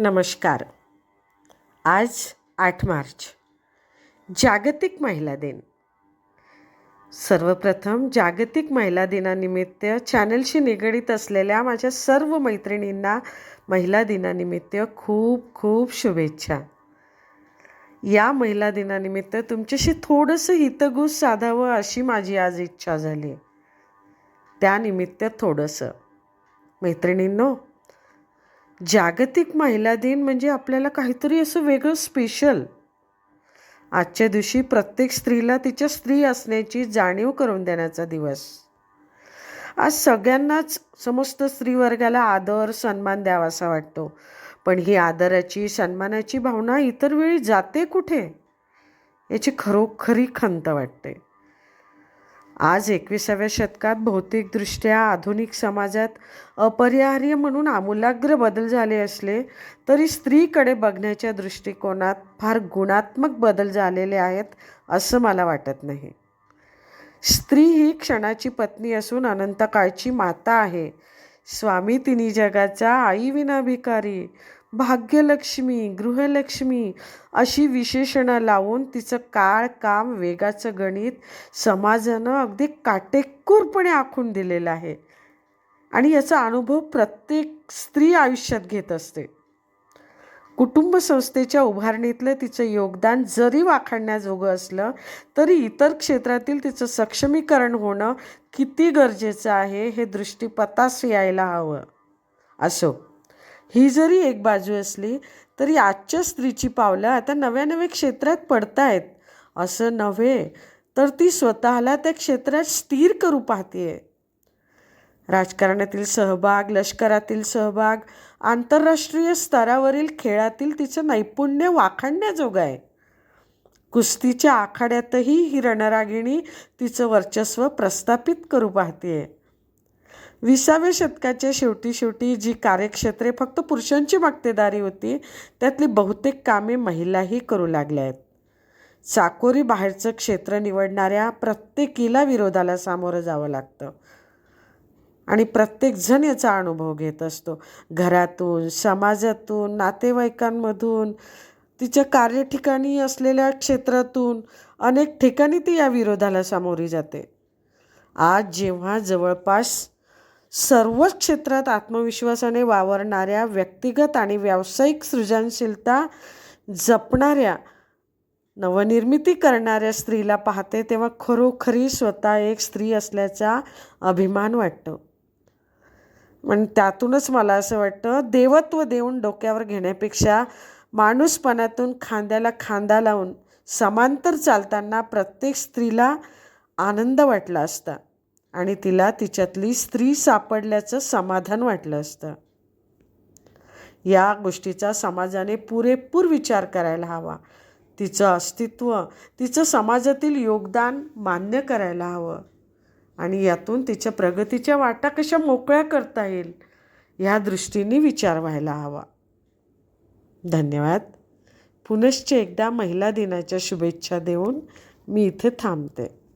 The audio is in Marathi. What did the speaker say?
नमस्कार. आज आठ मार्च. जागतिक महिला दिन. सर्वप्रथम जागतिक महिला दिनानिमित्त चॅनलशी निगडीत असलेल्या माझ्या सर्व मैत्रिणींना महिला दिनानिमित्त खूप खूप शुभेच्छा. या महिला दिनानिमित्त तुमच्याशी थोडंसं हितगुज साधावं अशी माझी आज इच्छा झाली. त्यानिमित्त थोडंसं. मैत्रिणींनो जागतिक महिला दिन म्हणजे आपल्याला काहीतरी असं वेगळं स्पेशल आजच्या दिवशी प्रत्येक स्त्रीला तिच्या स्त्री असण्याची जाणीव करून देण्याचा दिवस. आज सगळ्यांनाच समस्त स्त्रीवर्गाला आदर सन्मान द्यावासा वाटतो. पण ही आदराची सन्मानाची भावना इतर वेळी जाते कुठे? याची खरोखरी खंत वाटते. आज एकविसाव्या शतकात भौतिकदृष्ट्या आधुनिक समाजात अपरिहार्य म्हणून आमूलाग्र बदल झाले असले तरी स्त्रीकडे बघण्याच्या दृष्टिकोनात फार गुणात्मक बदल झालेले आहेत असं मला वाटत नाही. स्त्री ही क्षणाची पत्नी असून अनंतकाळची माता आहे. स्वामी तिन्ही जगाचा आई विना भिकारी भाग्यलक्ष्मी गृहलक्ष्मी अशी विशेषणं लावून तिचं काळ काम वेगाचं गणित समाजानं अगदी काटेकोरपणे आखून दिलेलं आहे. आणि याचा अनुभव प्रत्येक स्त्री आयुष्यात घेत असते. कुटुंब संस्थेच्या उभारणीतलं तिचं योगदान जरी वाखाणण्याजोगं असलं तरी इतर क्षेत्रातील तिचं सक्षमीकरण होणं किती गरजेचं आहे हे दृष्टीपथास यायला हवं. असो. ही जरी एक बाजू असली तरी आजच्या स्त्रीची पावलं आता नव्या नव्या क्षेत्रात पडतायत. असं नव्हे तर ती स्वतःला त्या क्षेत्रात स्थिर करू पाहते राजकारणातील सहभाग लष्करातील सहभाग आंतरराष्ट्रीय स्तरावरील खेळातील तिचं नैपुण्य वाखाणण्याजोगं आहे कुस्तीच्या आखाड्यातही ही रणरागिणी तिचं वर्चस्व प्रस्थापित करू पाहते विसाव्या शतकाच्या शेवटी शेवटी जी कार्यक्षेत्रे फक्त पुरुषांची मक्तेदारी होती त्यातली बहुतेक कामे महिलाही करू लागल्या आहेत. चाकोरी बाहेरचं क्षेत्र निवडणाऱ्या प्रत्येकीला विरोधाला सामोरं जावं लागतं. आणि प्रत्येकजण याचा अनुभव घेत असतो. घरातून समाजातून नातेवाईकांमधून तिच्या कार्यठिकाणी असलेल्या क्षेत्रातून अनेक ठिकाणी ती या विरोधाला सामोरी जाते. आज जेव्हा जवळपास सर्वच क्षेत्रात आत्मविश्वासाने वावरणाऱ्या व्यक्तिगत आणि व्यावसायिक सृजनशीलता जपणाऱ्या नवनिर्मिती करणाऱ्या स्त्रीला पाहते तेव्हा खरोखरी स्वतः एक स्त्री असल्याचा अभिमान वाटतो. पण त्यातूनच मला असं वाटतं देवत्व देऊन डोक्यावर घेण्यापेक्षा माणूसपणातून खांद्याला खांदा लावून समांतर चालताना प्रत्येक स्त्रीला आनंद वाटला असता. आणि तिला तिच्यातली स्त्री सापडल्याचं समाधान वाटलं असतं. या गोष्टीचा समाजाने पुरेपूर विचार करायला हवा. तिचं अस्तित्व तिचं समाजातील योगदान मान्य करायला हवं. आणि यातून तिच्या प्रगतीच्या वाटा कशा मोकळ्या करता येईल ह्या दृष्टीने विचार व्हायला हवा. धन्यवाद. पुनश्च एकदा महिला दिनाच्या शुभेच्छा देऊन मी इथे थांबते.